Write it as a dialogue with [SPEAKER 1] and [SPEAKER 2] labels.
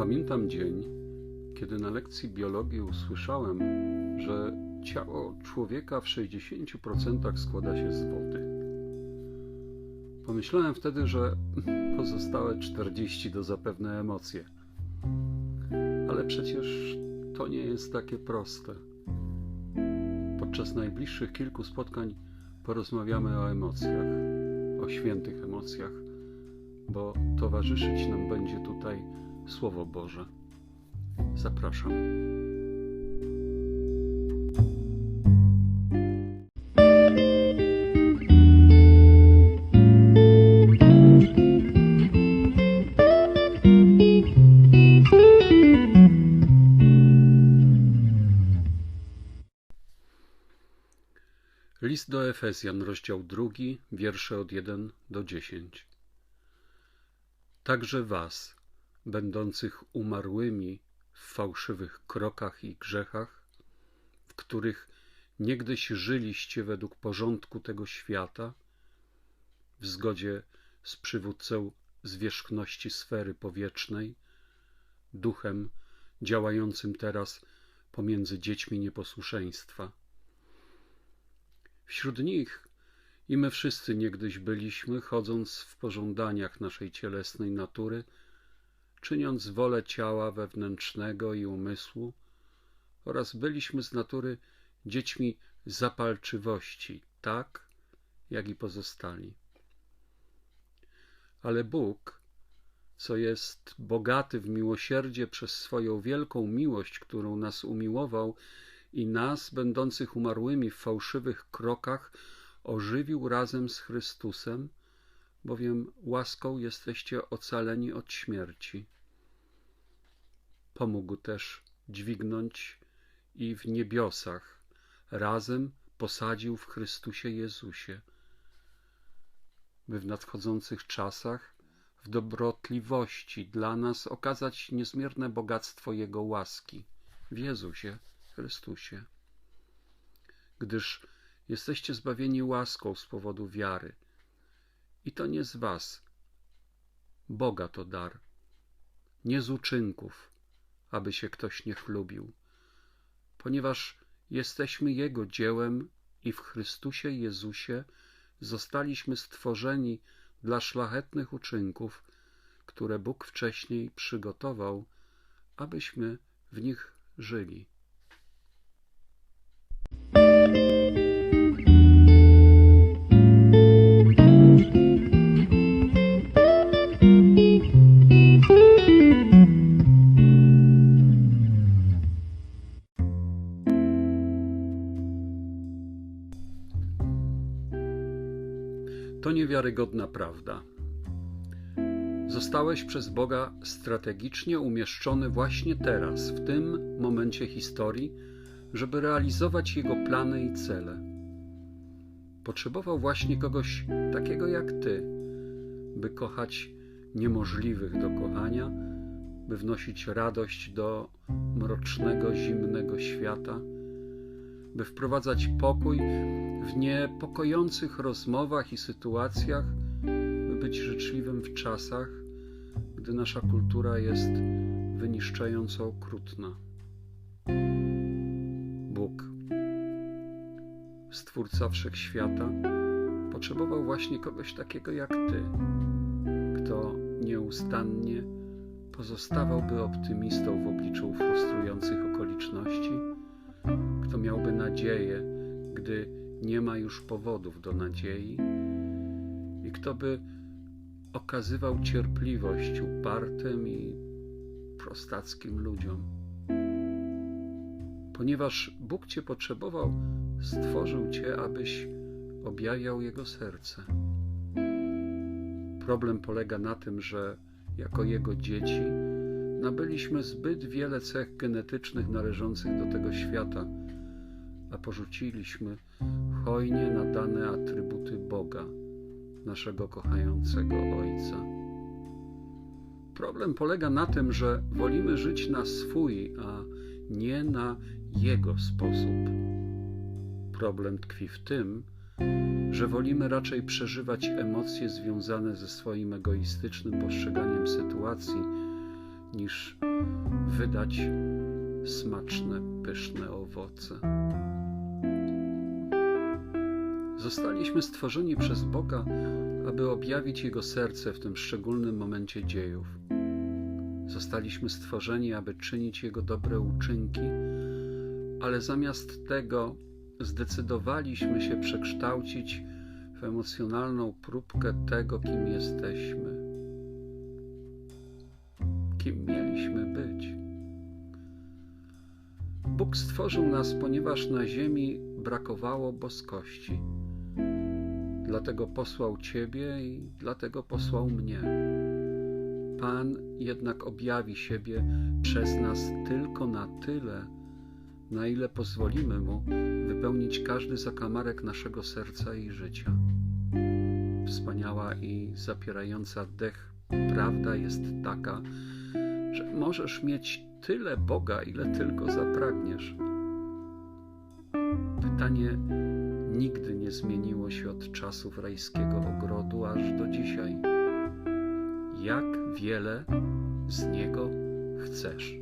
[SPEAKER 1] Pamiętam dzień, kiedy na lekcji biologii usłyszałem, że ciało człowieka w 60% składa się z wody. Pomyślałem wtedy, że pozostałe 40 to zapewne emocje. Ale przecież to nie jest takie proste. Podczas najbliższych kilku spotkań porozmawiamy o emocjach, o świętych emocjach, bo towarzyszyć nam będzie tutaj Słowo Boże. Zapraszam. List do Efezjan, rozdział drugi, wiersze od 1 do 10. Także was, będących umarłymi w fałszywych krokach i grzechach, w których niegdyś żyliście według porządku tego świata, w zgodzie z przywódcą zwierzchności sfery powietrznej, duchem działającym teraz pomiędzy dziećmi nieposłuszeństwa. Wśród nich i my wszyscy niegdyś byliśmy, chodząc w pożądaniach naszej cielesnej natury, czyniąc wolę ciała wewnętrznego i umysłu, oraz byliśmy z natury dziećmi zapalczywości, tak jak i pozostali. Ale Bóg, co jest bogaty w miłosierdzie przez swoją wielką miłość, którą nas umiłował i nas, będących umarłymi w fałszywych krokach, ożywił razem z Chrystusem, bowiem łaską jesteście ocaleni od śmierci. Pomógł też dźwignąć i w niebiosach razem posadził w Chrystusie Jezusie, by w nadchodzących czasach w dobrotliwości dla nas okazać niezmierne bogactwo Jego łaski w Jezusie Chrystusie. Gdyż jesteście zbawieni łaską z powodu wiary. I to nie z was. Boga to dar. Nie z uczynków, aby się ktoś nie chlubił. Ponieważ jesteśmy Jego dziełem i w Chrystusie Jezusie zostaliśmy stworzeni dla szlachetnych uczynków, które Bóg wcześniej przygotował, abyśmy w nich żyli. To niewiarygodna prawda. Zostałeś przez Boga strategicznie umieszczony właśnie teraz, w tym momencie historii, żeby realizować Jego plany i cele. Potrzebował właśnie kogoś takiego jak Ty, by kochać niemożliwych do kochania, by wnosić radość do mrocznego, zimnego świata, by wprowadzać pokój w niepokojących rozmowach i sytuacjach, by być życzliwym w czasach, gdy nasza kultura jest wyniszczająco okrutna. Bóg, Stwórca Wszechświata, potrzebował właśnie kogoś takiego jak Ty, kto nieustannie pozostawałby optymistą w obliczu frustrujących okoliczności, kto miałby nadzieję, gdy nie ma już powodów do nadziei i kto by okazywał cierpliwość upartym i prostackim ludziom. Ponieważ Bóg Cię potrzebował, stworzył Cię, abyś objawiał Jego serce. Problem polega na tym, że jako Jego dzieci nabyliśmy zbyt wiele cech genetycznych należących do tego świata, a porzuciliśmy hojnie nadane atrybuty Boga, naszego kochającego Ojca. Problem polega na tym, że wolimy żyć na swój, a nie na Jego sposób. Problem tkwi w tym, że wolimy raczej przeżywać emocje związane ze swoim egoistycznym postrzeganiem sytuacji, niż wydać smaczne, pyszne owoce. Zostaliśmy stworzeni przez Boga, aby objawić Jego serce w tym szczególnym momencie dziejów. Zostaliśmy stworzeni, aby czynić Jego dobre uczynki, ale zamiast tego zdecydowaliśmy się przekształcić w emocjonalną próbkę tego, kim jesteśmy, kim mieliśmy być. Bóg stworzył nas, ponieważ na ziemi brakowało boskości. Dlatego posłał Ciebie i dlatego posłał mnie. Pan jednak objawi siebie przez nas tylko na tyle, na ile pozwolimy Mu wypełnić każdy zakamarek naszego serca i życia. Wspaniała i zapierająca dech prawda jest taka, że możesz mieć tyle Boga, ile tylko zapragniesz. Pytanie nigdy nie zmieniło się od czasów rajskiego ogrodu aż do dzisiaj. Jak wiele z niego chcesz?